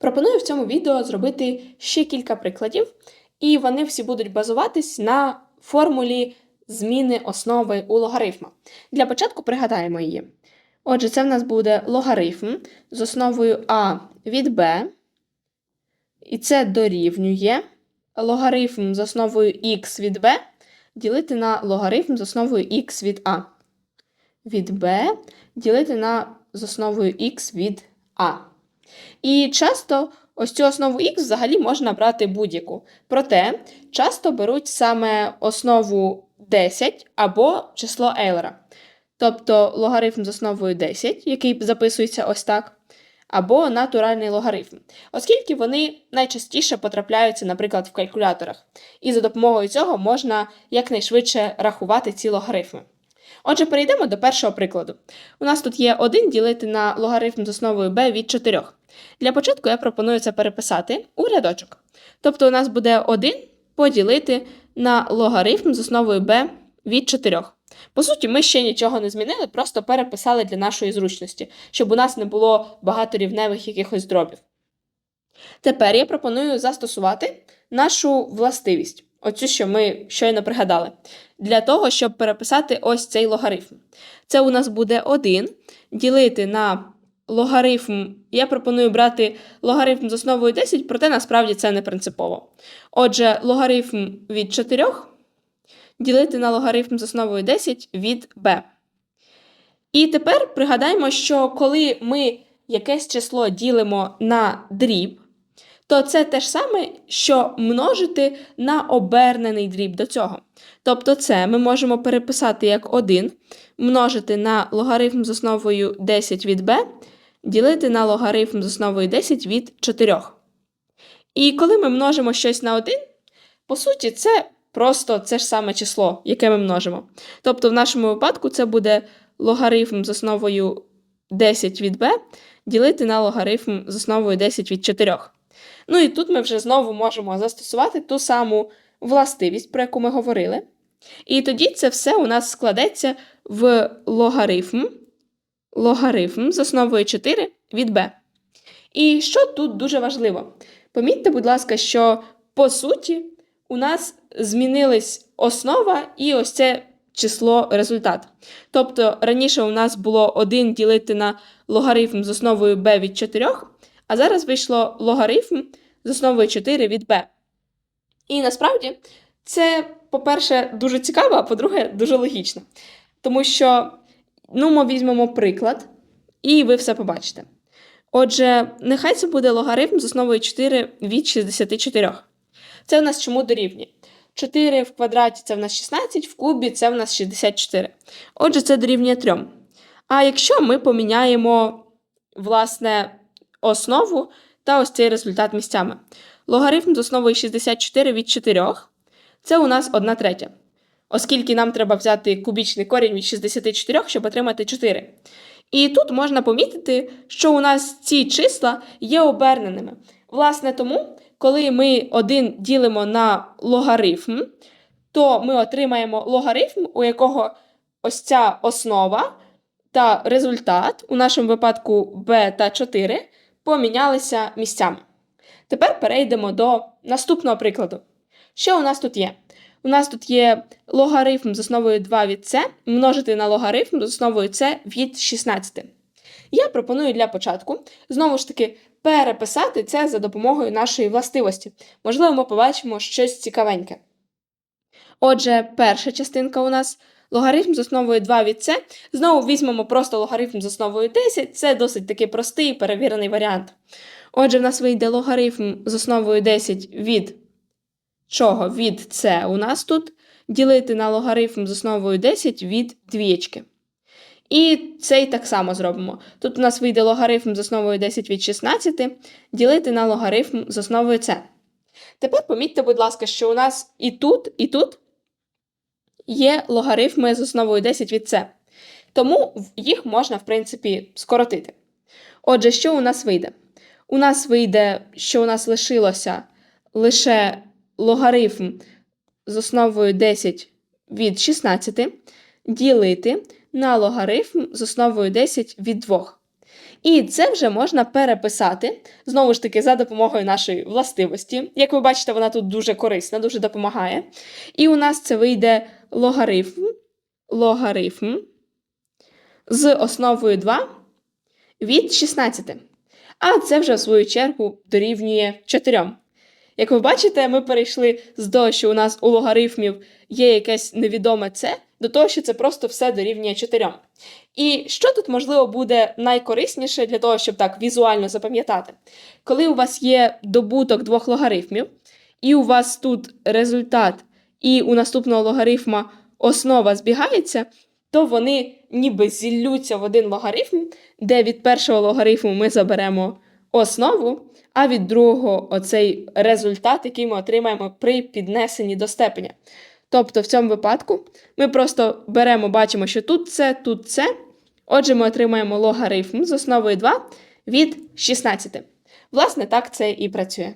Пропоную в цьому відео зробити ще кілька прикладів, і вони всі будуть базуватись на формулі зміни основи у логарифма. Для початку пригадаємо її. Отже, це в нас буде логарифм з основою а від b, і це дорівнює логарифм з основою х від b ділити на логарифм з основою х від а. Від b ділити на з основою х від а. І часто ось цю основу х взагалі можна брати будь-яку. Проте часто беруть саме основу 10 або число Ейлера. Тобто логарифм з основою 10, який записується ось так, або натуральний логарифм, оскільки вони найчастіше потрапляються, наприклад, в калькуляторах. І за допомогою цього можна якнайшвидше рахувати ці логарифми. Отже, перейдемо до першого прикладу. У нас тут є 1 ділити на логарифм з основою b від 4. Для початку я пропоную це переписати у рядочок. Тобто у нас буде 1 поділити на логарифм з основою b від 4. По суті, ми ще нічого не змінили, просто переписали для нашої зручності, щоб у нас не було багаторівневих якихось дробів. Тепер я пропоную застосувати нашу властивість, оцю, що ми щойно пригадали, для того, щоб переписати ось цей логарифм. Це у нас буде 1 ділити на логарифм. Я пропоную брати логарифм з основою 10, проте насправді це не принципово. Отже, логарифм від 4 ділити на логарифм з основою 10 від b. І тепер пригадаємо, що коли ми якесь число ділимо на дріб, то це те ж саме, що множити на обернений дріб до цього. Тобто це ми можемо переписати як 1, множити на логарифм з основою 10 від b, ділити на логарифм з основою 10 від 4. І коли ми множимо щось на 1, по суті, це просто це ж саме число, яке ми множимо. Тобто, в нашому випадку це буде логарифм з основою 10 від b ділити на логарифм з основою 10 від 4. Ну і тут ми вже знову можемо застосувати ту саму властивість, про яку ми говорили. І тоді це все у нас складеться в логарифм, логарифм з основою 4 від b. І що тут дуже важливо? Помітьте, будь ласка, що по суті у нас змінилась основа і ось це число результат. Тобто раніше у нас було 1 ділити на логарифм з основою b від 4, а зараз вийшло логарифм з основою 4 від b. І насправді це, по-перше, дуже цікаво, а по-друге, дуже логічно. Тому що, ну, ми візьмемо приклад, і ви все побачите. Отже, нехай це буде логарифм з основою 4 від 64. Це в нас чому дорівнює? 4 в квадраті це в нас 16, в кубі це в нас 64. Отже, це дорівнює 3. А якщо ми поміняємо, власне, основу та ось цей результат місцями. Логарифм з основою 64 від 4 це у нас 1 третя. Оскільки нам треба взяти кубічний корінь від 64, щоб отримати 4. І тут можна помітити, що у нас ці числа є оберненими. Власне, тому, коли ми 1 ділимо на логарифм, то ми отримаємо логарифм, у якого ось ця основа та результат, у нашому випадку b та 4, помінялися місцями. Тепер перейдемо до наступного прикладу. Що у нас тут є? У нас тут є логарифм з основою 2 від c множити на логарифм з основою c від 16. Я пропоную для початку знову ж таки переписати це за допомогою нашої властивості. Можливо, ми побачимо щось цікавеньке. Отже, перша частинка у нас логарифм з основою 2 від c. Знову візьмемо просто логарифм з основою 10, це досить таки простий перевірений варіант. Отже, в нас вийде логарифм з основою 10 від чого? Від c у нас тут ділити на логарифм з основою 10 від двічки. І цей так само зробимо. Тут у нас вийде логарифм з основою 10 від 16, ділити на логарифм з основою c. Тепер помітьте, будь ласка, що у нас і тут, і тут є логарифми з основою 10 від c. Тому їх можна, в принципі, скоротити. Отже, що у нас вийде? У нас вийде, що у нас лишилося лише логарифм з основою 10 від 16 ділити на логарифм з основою 10 від 2. І це вже можна переписати знову ж таки за допомогою нашої властивості. Як ви бачите, вона тут дуже корисна, дуже допомагає. І у нас це вийде логарифм, логарифм з основою 2 від 16. А це вже, в свою чергу, дорівнює 4. Як ви бачите, ми перейшли з того, що у нас у логарифмів є якесь невідоме це, до того, що це просто все дорівнює 4. І що тут, можливо, буде найкорисніше для того, щоб так візуально запам'ятати? Коли у вас є добуток двох логарифмів, і у вас тут результат, і у наступного логарифма основа збігається, то вони ніби зіллються в один логарифм, де від першого логарифму ми заберемо основу, а від другого оцей результат, який ми отримаємо при піднесенні до степеня. Тобто в цьому випадку ми просто беремо, бачимо, що тут це, тут це. Отже, ми отримаємо логарифм з основою 2 від 16. Власне, так це і працює.